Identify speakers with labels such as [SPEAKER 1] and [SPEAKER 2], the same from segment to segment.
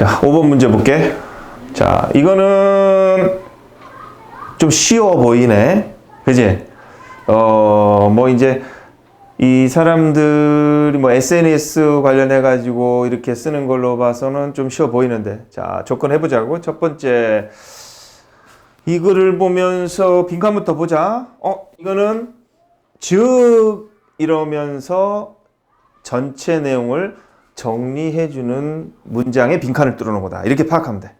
[SPEAKER 1] 자, 5번 문제 볼게. 자, 이거는 좀 쉬워 보이네. 그지? 어, 뭐 이제 이 사람들이 뭐 SNS 관련해 가지고 이렇게 쓰는 걸로 봐서는 좀 쉬워 보이는데. 자, 조건 해보자고. 첫 번째. 이 글을 보면서 빈칸부터 보자. 어, 이거는 즉 이러면서 전체 내용을 정리해주는 문장에 빈칸을 뚫어놓은 거다. 이렇게 파악하면 돼.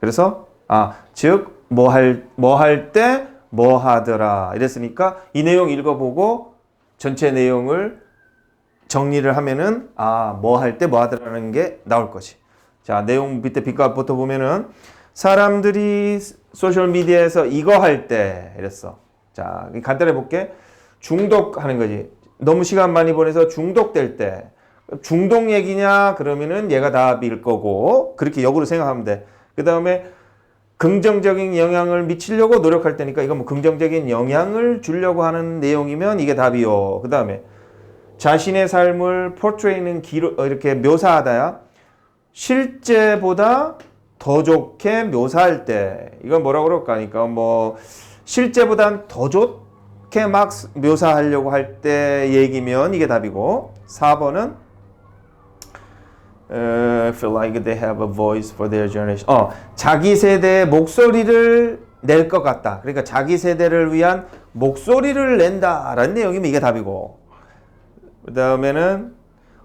[SPEAKER 1] 그래서 아, 즉, 뭐 할, 뭐 할 때, 뭐 하더라. 이랬으니까 이 내용 읽어보고 전체 내용을 정리를 하면은 아, 뭐 할 때, 뭐 하더라는 게 나올 거지. 자, 내용 밑에 빈칸부터 보면은 사람들이 소셜 미디어에서 이거 할 때 이랬어. 자, 간단히 볼게. 중독하는 거지. 너무 시간 많이 보내서 중독될 때. 중독 얘기냐? 그러면은 얘가 답일 거고, 그렇게 역으로 생각하면 돼. 그 다음에 긍정적인 영향을 미치려고 노력할 때니까 이건 뭐 긍정적인 영향을 주려고 하는 내용이면 이게 답이요. 그 다음에 자신의 삶을 포트레이는 기록, 어, 이렇게 묘사하다야. 실제보다 더 좋게 묘사할 때, 이건 뭐라고 그럴까? 하니까 뭐, 실제보단 더 좋게 막 묘사하려고 할 때 얘기면 이게 답이고, 4번은 uh, feel like they have a voice for their generation. 어, 자기 세대의 목소리를 낼 것 같다. 그러니까 자기 세대를 위한 목소리를 낸다라는 내용이면 이게 답이고. 그 다음에는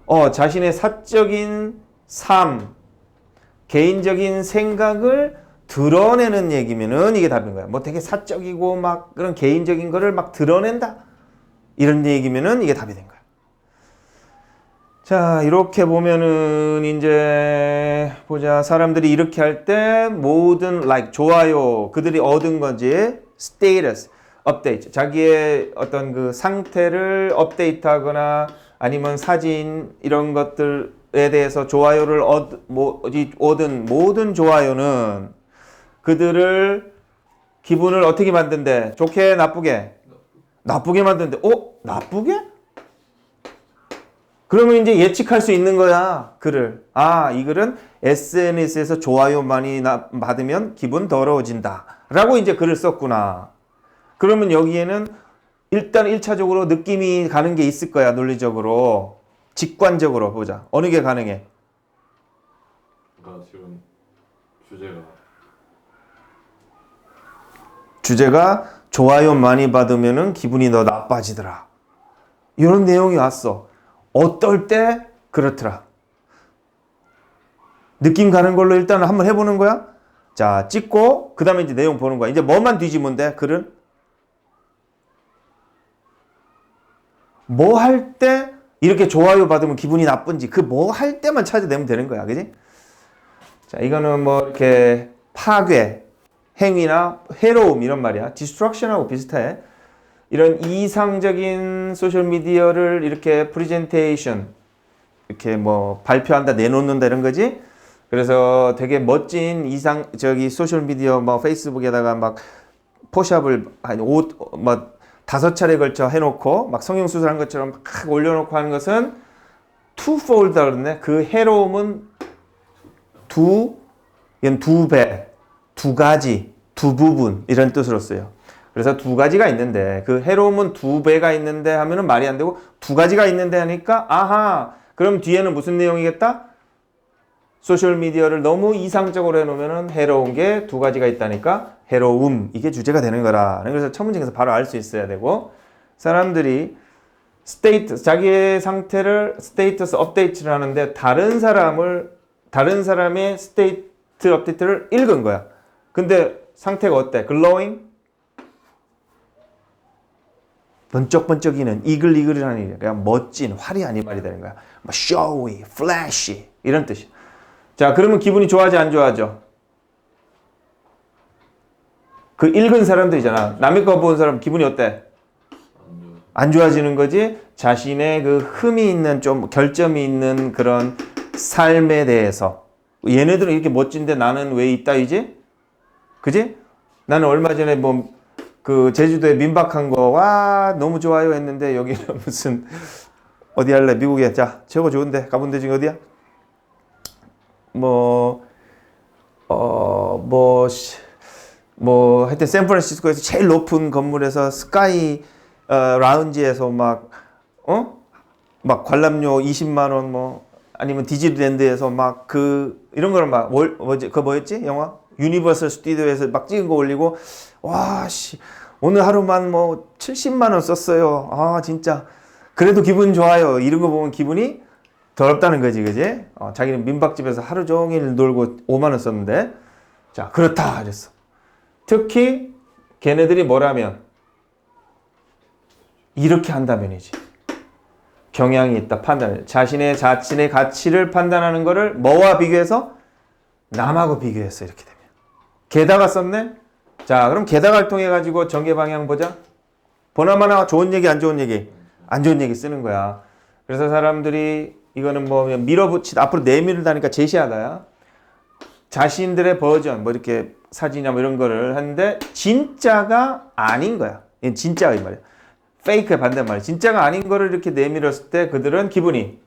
[SPEAKER 1] 어, 자신의 사적인 삶, 개인적인 생각을 드러내는 얘기면은 이게 답인 거야. 뭐 되게 사적이고 막 그런 개인적인 거를 막 드러낸다. 이런 얘기면은 이게 답이 된 거야. 자, 이렇게 보면은 이제 보자. 사람들이 이렇게 할 때 모든 like 좋아요 그들이 얻은 건지 status 업데이트 자기의 어떤 그 상태를 업데이트하거나 아니면 사진 이런 것들에 대해서 좋아요를 얻, 뭐, 얻은 모든 좋아요는 그들을 기분을 어떻게 만든대? 좋게 나쁘게? 나쁘게 만드는데, 어? 나쁘게? 그러면 이제 예측할 수 있는 거야, 글을. 아, 이 글은 SNS에서 좋아요 많이 나- 받으면 기분 더러워진다. 라고 이제 글을 썼구나. 그러면 여기에는 일단 1차적으로 느낌이 가는 게 있을 거야, 논리적으로. 직관적으로 보자. 어느 게 가능해?
[SPEAKER 2] 그러니까 지금 주제가
[SPEAKER 1] 주제가 좋아요 많이 받으면 기분이 더 나빠지더라. 이런 내용이 왔어. 어떨 때 그렇더라. 느낌 가는 걸로 일단 한번 해보는 거야. 자, 찍고 그 다음에 이제 내용 보는 거야. 이제 뭐만 뒤지면 돼? 글은 뭐 할 때 이렇게 좋아요 받으면 기분이 나쁜지 그 뭐 할 때만 찾아내면 되는 거야, 그지? 자, 이거는 뭐 이렇게 파괴, 행위나 해로움 이런 말이야. 디스트럭션하고 비슷해. 이런 이상적인 소셜 미디어를 이렇게 프레젠테이션 이렇게 뭐 발표한다, 내놓는다 이런 거지. 그래서 되게 멋진 이상 저기 소셜 미디어 뭐 페이스북에다가 막 포샵을 한옷막 다섯 차례 걸쳐 해놓고 막 성형 수술한 것처럼 막 올려놓고 하는 것은 투폴드라 그러네. 그 해로움은 두, 이건 두 배, 두 가지, 두 부분 이런 뜻으로 써요. 그래서 두 가지가 있는데 그 해로움은 두 배가 있는데 하면은 말이 안 되고 두 가지가 있는데 하니까 아하 그럼 뒤에는 무슨 내용이겠다? 소셜 미디어를 너무 이상적으로 해놓으면은 해로운 게 두 가지가 있다니까 해로움 이게 주제가 되는 거라. 그래서 첫 문장에서 바로 알 수 있어야 되고 사람들이 스테이트 자기의 상태를 스테이터스 업데이트를 하는데 다른 사람을 다른 사람의 스테이트 업데이트를 읽은 거야. 근데 상태가 어때? 글로잉? 번쩍번쩍이는 이글이글이라는 게 그냥 멋진 화려한 이 말이 되는 거야. 뭐 showy, flashy 이런 뜻이. 자, 그러면 기분이 좋아하지 안 좋아하죠? 그 읽은 사람들이잖아. 남의 거 본 사람 기분이 어때?
[SPEAKER 2] 안 좋아.
[SPEAKER 1] 안 좋아지는 거지. 자신의 그 흠이 있는 좀 결점이 있는 그런 삶에 대해서 얘네들은 이렇게 멋진데 나는 왜 있다 이지? 그지? 나는 얼마 전에 뭐 그 제주도에 민박한 거 와 너무 좋아요 했는데 여기는 무슨 어디 할래 미국에 자 최고 좋은데 가본 데 중에 어디야? 뭐, 어, 뭐, 시- 뭐, 하여튼 샌프란시스코에서 제일 높은 건물에서 스카이 어, 라운지에서 막, 어? 막 관람료 20만 원 뭐, 아니면 디즈니랜드에서 막 그, 이런 거를 막, 월, 뭐지, 그거 뭐였지? 영화? 유니버설 스튜디오에서 막 찍은 거 올리고, 와, 씨, 오늘 하루만 뭐 70만 원 썼어요. 아, 진짜. 그래도 기분 좋아요. 이런 거 보면 기분이 더럽다는 거지, 그지? 어, 자기는 민박집에서 하루 종일 놀고 5만 원 썼는데, 자, 그렇다. 그랬어. 특히, 걔네들이 뭐라면, 이렇게 한다면이지. 경향이 있다, 판단. 자신의 자신의 가치를 판단하는 거를 뭐와 비교해서? 남하고 비교해서 이렇게 되면. 게다가 썼네? 자, 그럼 게다가를 통해 가지고 전개 방향 보자. 보나마나 좋은 얘기, 안 좋은 얘기? 안 좋은 얘기 쓰는 거야. 그래서 사람들이 이거는 뭐 그냥 밀어붙이다 앞으로 내밀다니까 제시하다야. 자신들의 버전 뭐 이렇게 사진이나 뭐 이런 거를 하는데 진짜가 아닌 거야. 진짜가 이 말이야. 페이크의 반대말이야. 진짜가 아닌 거를 이렇게 내밀었을 때 그들은 기분이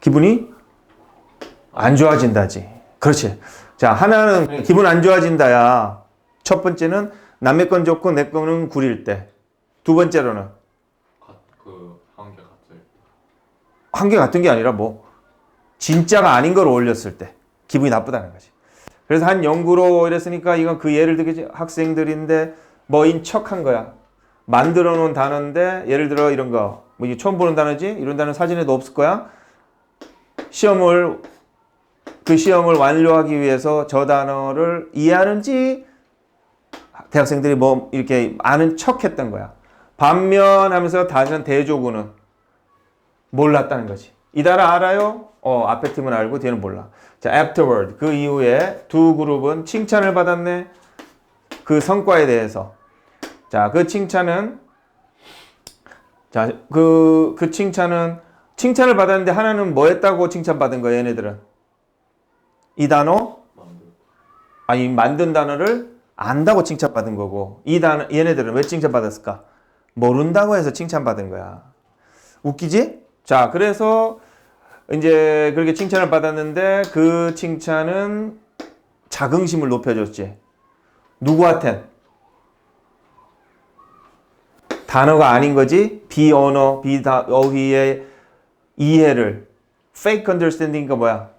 [SPEAKER 1] 기분이 안 좋아진다지. 그렇지. 자, 하나는 기분 안 좋아진다야. 첫 번째는 남의 건 좋고 내 거는 구릴 때. 두 번째로는
[SPEAKER 2] 가, 그 한계 같을
[SPEAKER 1] 한계 같은 게 아니라 뭐 진짜가 아닌 걸 올렸을 때 기분이 나쁘다는 거지. 그래서 한 연구로 이랬으니까 이건 그 예를 들겠지 학생들인데 뭐인 척 한 거야. 만들어 놓은 단어인데 예를 들어 이런 거. 뭐 이게 처음 보는 단어지? 이런 단어 사진에도 없을 거야. 시험을 그 시험을 완료하기 위해서 저 단어를 이해하는지 대학생들이 뭐 이렇게 아는 척 했던 거야. 반면 하면서 다른 대조구는 몰랐다는 거지. 이 단어 알아요? 어, 앞에 팀은 알고 뒤는 몰라. 자, afterward. 그 이후에 두 그룹은 칭찬을 받았네. 그 성과에 대해서. 자, 그 칭찬은 자, 그, 그 칭찬은 칭찬을 받았는데 하나는 뭐 했다고 칭찬받은 거야, 얘네들은? 이 단어? 아니, 만든 단어를 안다고 칭찬받은 거고, 이 단어, 얘네들은 왜 칭찬받았을까? 모른다고 해서 칭찬받은 거야. 웃기지? 자, 그래서 이제 그렇게 칭찬을 받았는데 그 칭찬은 자긍심을 높여줬지. 누구한텐? 단어가 아닌 거지. 비언어, 비어휘의 이해를. fake understanding가 뭐야?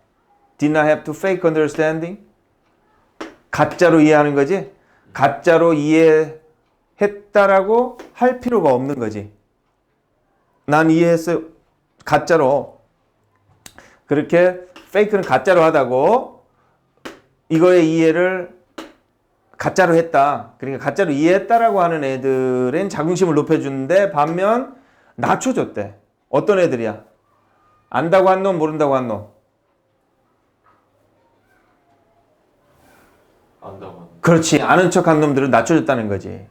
[SPEAKER 1] Did not have to fake understanding? 가짜로 이해하는 거지. 가짜로 이해했다라고 할 필요가 없는 거지. 난 이해했어요. 가짜로. 그렇게 페이크는 가짜로 하다고 이거의 이해를 가짜로 했다. 그러니까 가짜로 이해했다라고 하는 애들은 자긍심을 높여주는데 반면 낮춰줬대. 어떤 애들이야? 안다고 한 놈, 모른다고 한 놈.
[SPEAKER 2] 안다고 하는
[SPEAKER 1] 그렇지. 아는 척 한 놈들은 낮춰줬다는 거지.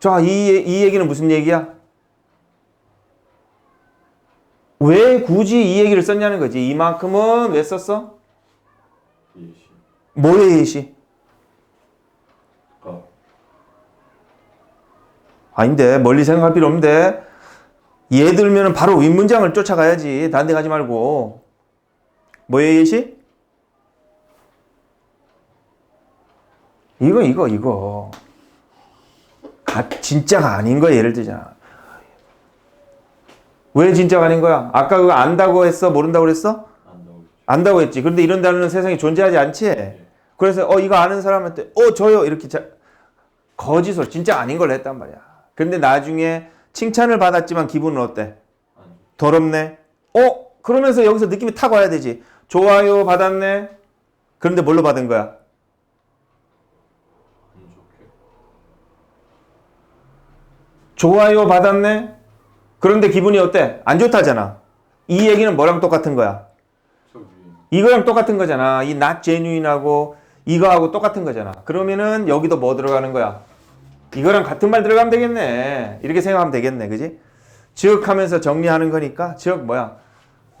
[SPEAKER 1] 자, 이, 이 얘기는 무슨 얘기야? 왜 굳이 이 얘기를 썼냐는 거지. 이만큼은 왜 썼어?
[SPEAKER 2] 예시
[SPEAKER 1] 뭐의 예시?
[SPEAKER 2] 가
[SPEAKER 1] 아닌데, 멀리 생각할 필요 없는데. 얘 들면은 바로 윗문장을 쫓아가야지. 딴 데 가지 말고. 뭐의 예시? 이거, 이거, 이거. 가, 진짜가 아닌 거 예를 들자. 왜 진짜가 아닌 거야? 아까 그거 안다고 했어? 모른다고 그랬어?
[SPEAKER 2] 안다고
[SPEAKER 1] 했지. 그런데 이런 단어는 세상에 존재하지 않지? 그래서 어 이거 아는 사람한테 어 저요 이렇게 자, 거짓을 진짜 아닌 걸 했단 말이야. 근데 나중에 칭찬을 받았지만 기분은 어때?
[SPEAKER 2] 안
[SPEAKER 1] 더럽네. 어 그러면서 여기서 느낌이 탁 와야 되지. 좋아요 받았네. 그런데 뭘로 받은 거야?
[SPEAKER 2] 안 좋게
[SPEAKER 1] 좋아요 받았네. 그런데 기분이 어때? 안 좋다잖아. 이 얘기는 뭐랑 똑같은 거야? 이거랑 똑같은 거잖아. 이 not genuine하고 이거하고 똑같은 거잖아. 그러면은 여기도 뭐 들어가는 거야? 이거랑 같은 말 들어가면 되겠네. 이렇게 생각하면 되겠네. 그지? 즉 하면서 정리하는 거니까 즉 뭐야?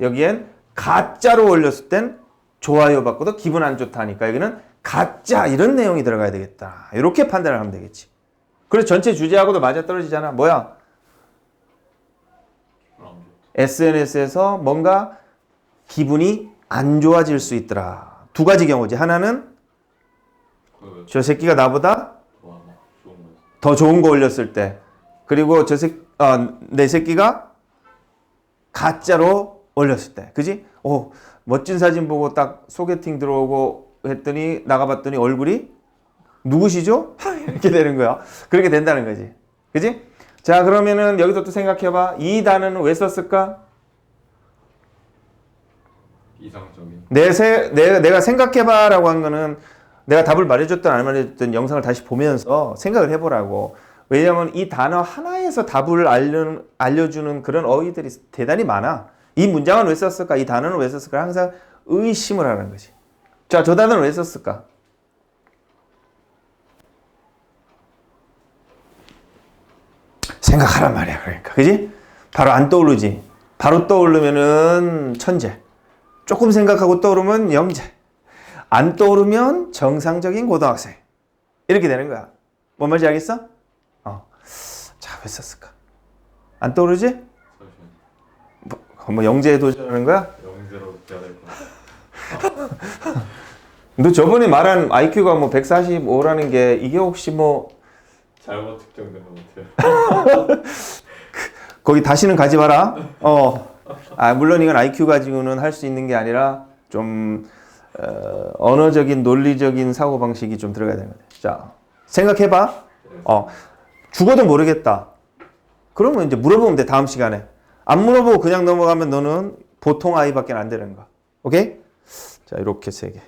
[SPEAKER 1] 여기엔 가짜로 올렸을 땐 좋아요 받고도 기분 안 좋다니까 여기는 가짜 이런 내용이 들어가야 되겠다. 이렇게 판단을 하면 되겠지. 그래서 전체 주제하고도 맞아 떨어지잖아. 뭐야? SNS에서 뭔가 기분이 안 좋아질 수 있더라. 두 가지 경우지. 하나는
[SPEAKER 2] 그,
[SPEAKER 1] 저 새끼가 나보다. 더 좋은 거 올렸을 때. 그리고 저 새, 아, 내 새끼가 가짜로 올렸을 때. 그지? 오, 멋진 사진 보고 딱 소개팅 들어오고 했더니 나가봤더니 얼굴이 누구시죠? 이렇게 되는 거야. 그렇게 된다는 거지. 그지? 자, 그러면은 여기서 또 생각해봐. 이 단어는 왜 썼을까?
[SPEAKER 2] 이상적인.
[SPEAKER 1] 내 세, 내, 내가 생각해봐 라고 한 거는 내가 답을 말해줬든 안 말해줬든 영상을 다시 보면서 생각을 해보라고. 왜냐하면 이 단어 하나에서 답을 알려, 알려주는 그런 어휘들이 대단히 많아. 이 문장은 왜 썼을까? 이 단어는 왜 썼을까? 항상 의심을 하는 거지. 자, 저 단어는 왜 썼을까? 생각하란 말이야. 그러니까. 그지? 바로 안 떠오르지. 바로 떠오르면은 천재. 조금 생각하고 떠오르면 영재. 안 떠오르면 정상적인 고등학생. 이렇게 되는 거야. 뭔 말인지 알겠어? 어. 자, 왜 썼을까? 안 떠오르지?
[SPEAKER 2] 사실
[SPEAKER 1] 뭐 영재에 도전하는 거야?
[SPEAKER 2] 영재로 돼야 될것 같아.
[SPEAKER 1] 너 저번에 말한 IQ가 뭐 145라는 게 이게 혹시 뭐
[SPEAKER 2] 잘못 특정된 것 같아요.
[SPEAKER 1] 거기 다시는 가지 마라. 어. 아, 물론 이건 IQ 가지고는 할 수 있는 게 아니라 좀 어, 언어적인 논리적인 사고 방식이 좀 들어가야 되는 거야. 자, 생각해 봐. 어. 죽어도 모르겠다. 그러면 이제 물어보면 돼. 다음 시간에. 안 물어보고 그냥 넘어가면 너는 보통 아이밖에 안 되는 거야. 오케이? 자, 이렇게 세 개.